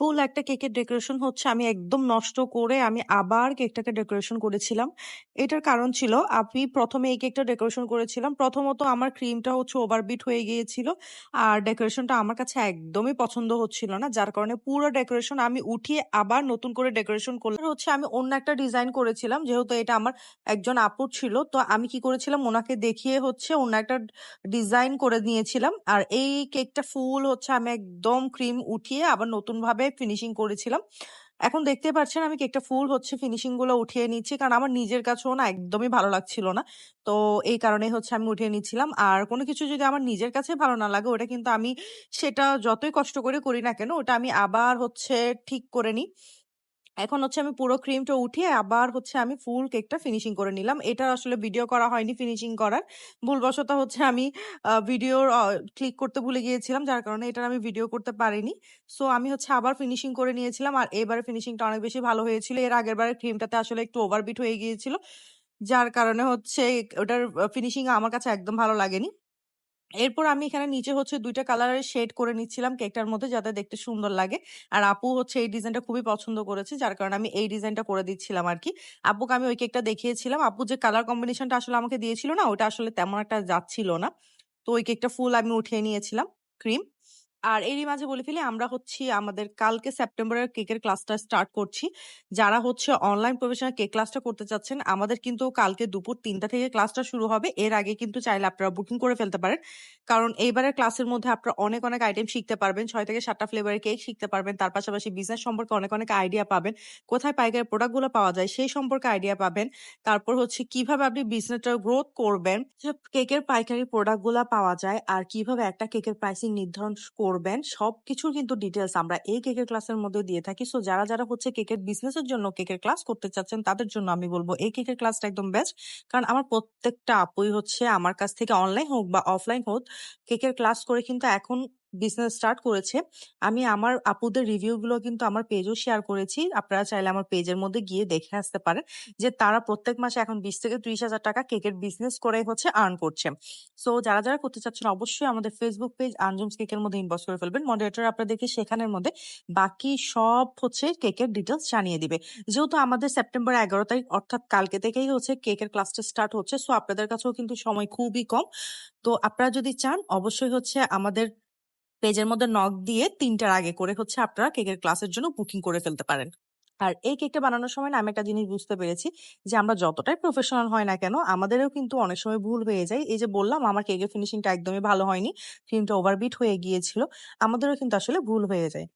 ফুল একটা কেকের ডেকোরেশন হচ্ছে, আমি একদম নষ্ট করে আমি আবার কেকটাকে ডেকোরেশন করেছিলাম। এটার কারণ ছিল, আমি প্রথমে এই কেকটা ডেকোরেশন করেছিলাম। প্রথমত আমার ক্রিমটা হচ্ছে ওভারবিট হয়ে গিয়েছিল। আর ডেকোরেশনটা আমার কাছে একদমই পছন্দ হচ্ছিল না। যার কারণে পুরো ডেকোরেশন আমি উঠিয়ে আবার নতুন করে ডেকোরেশন করলাম। হচ্ছে আমি অন্য একটা ডিজাইন করেছিলাম। যেহেতু এটা আমার একজন আপুর ছিল। তো আমি কি করেছিলাম, ওনাকে দেখিয়ে হচ্ছে অন্য একটা ডিজাইন করে নিয়েছিলাম। আর এই কেকটা ফুল হচ্ছে আমি একদম ক্রিম উঠিয়ে আবার নতুনভাবে ফিনিশিং করেছিলাম। এখন দেখতে পাচ্ছেন আমি কেকটা ফুল হচ্ছে ফিনিশিংগুলো উঠিয়ে নিচ্ছি। কারণ আমার নিজের কাছেও না একদমই ভালো লাগছিল না। তো এই কারণে হচ্ছে আমি উঠিয়ে নিচ্ছিলাম। আর কোনো কিছু যদি আমার নিজের কাছে ভালো না লাগে, ওটা কিন্তু আমি সেটা যতই কষ্ট করে করি না কেন, ওটা আমি আবার হচ্ছে ঠিক করে নিই। এখন হচ্ছে আমি পুরো ক্রিমটা উঠিয়ে আবার হচ্ছে আমি ফুল কেকটা ফিনিশিং করে নিলাম। এটা আসলে ভিডিও করা হয়নি ফিনিশিং করার। ভুলবশত হচ্ছে আমি ভিডিওর ক্লিক করতে ভুলে গিয়েছিলাম। যার কারণে এটার আমি ভিডিও করতে পারিনি। সো আমি হচ্ছে আবার ফিনিশিং করে নিয়েছিলাম। আর এবারে ফিনিশিংটা অনেক বেশি ভালো হয়েছিল। এর আগের আগেরবারের ক্রিমটাতে আসলে একটু ওভারবিট হয়ে গিয়েছিল। যার কারণে হচ্ছে, ওটার ফিনিশিং আমার কাছে একদম ভালো লাগেনি। এরপর আমি এখানে নিচে হচ্ছে দুইটা কালারের শেড করে নিচ্ছিলাম কেকটার মধ্যে যাতে দেখতে সুন্দর লাগে। আর আপু হচ্ছে এই ডিজাইনটা খুবই পছন্দ করেছে। যার কারণে আমি এই ডিজাইনটা করে দিচ্ছিলাম আর কি আপুকে আমি ওই কেকটা দেখিয়েছিলাম। আপু যে কালার কম্বিনেশনটা আসলে আমাকে দিয়েছিল না ওটা আসলে তেমন একটা যাচ্ছিল না। তো ওই কেকটা ফুল আমি উঠিয়ে নিয়েছিলাম ক্রিম। আর এরই মাঝে বলে ফেলি আমরা হচ্ছি আমাদের কালকে সেপ্টেম্বরের কেকের ক্লাসটা স্টার্ট করছি। যারা হচ্ছে অনলাইন প্রফেশনাল কেক ক্লাসটা করতে চাচ্ছেন আমাদের কিন্তু কালকে দুপুর তিনটা থেকে ক্লাসটা শুরু হবে। এর আগে কিন্তু চাইলে আপনারা বুকিং করে ফেলতে পারেন। কারণ এইবারের ক্লাসের মধ্যে আপনারা অনেক, অনেক আইটেম শিখতে পারবেন। ছয় থেকে সাতটা ফ্লেভারের কেক শিখতে পারবেন। তার পাশাপাশি বিজনেস সম্পর্কে অনেক, অনেক আইডিয়া পাবেন। কোথায় পাইকারি প্রোডাক্টগুলো পাওয়া যায় সেই সম্পর্কে আইডিয়া পাবেন। তারপর হচ্ছে কীভাবে আপনি বিজনেসটা গ্রোথ করবেন। কেকের পাইকারি প্রোডাক্টগুলা পাওয়া যায় আর কীভাবে একটা কেকের প্রাইসিং নির্ধারণ করবেন সব কিছুর কিন্তু ডিটেলস আমরা এই কেকের ক্লাসের মধ্যে দিয়ে থাকি। সো যারা, যারা হচ্ছে কেকের বিজনেসের জন্য কেকের ক্লাস করতে চাচ্ছেন তাদের জন্য আমি বলব এই কেকের ক্লাসটা একদম বেস্ট। কারণ আমার প্রত্যেকটা আপুই হচ্ছে আমার কাছ থেকে অনলাইন হোক বা অফলাইন হোক কেকের ক্লাস করে কিন্তু এখন বিজনেস স্টার্ট করেছে। আমি আমার আপুদের রিভিউগুলো কিন্তু আমার পেজও শেয়ার করেছি। আপনারা চাইলে আমার পেজের মধ্যে গিয়ে দেখে আসতে পারেন। যে তারা প্রত্যেক মাসে এখন ২০ থেকে ৳৩০,০০০ টাকা কেকের বিজনেস করে হচ্ছে আর্ন করছে। সো যারা, যারা করতে চাচ্ছেন অবশ্যই আমাদের ফেসবুক পেজ আঞ্জুমস কেকের মধ্যে ইনবক্স করে ফেলবেন। মডারেটর আপনাদেরকে সেখানের মধ্যে বাকি সব হচ্ছে কেকের ডিটেলস জানিয়ে দিবে। যেহেতু আমাদের সেপ্টেম্বর ১১ তারিখ অর্থাৎ কালকে থেকেই হচ্ছে কেকের ক্লাসটা স্টার্ট হচ্ছে। সো আপনাদের কাছেও কিন্তু সময় খুবই কম। তো আপনারা যদি চান অবশ্যই হচ্ছে আমাদের পেজের মধ্যে নক দিয়ে তিনটার আগে করে হচ্ছে আপনারা কেকের ক্লাসের জন্য বুকিং করে ফেলতে পারেন। আর এই কেকটা বানানোর সময় না আমি একটা জিনিস বুঝতে পেরেছি যে আমরা যতটাই প্রফেশনাল হয় না কেন আমাদেরও কিন্তু অনেক সময় ভুল হয়ে যায়। এই যে বললাম আমার কেকের ফিনিশিংটা একদমই ভালো হয়নি। ক্রিমটা ওভারবিট হয়ে গিয়েছিল। আমাদেরও কিন্তু আসলে ভুল হয়ে যায়।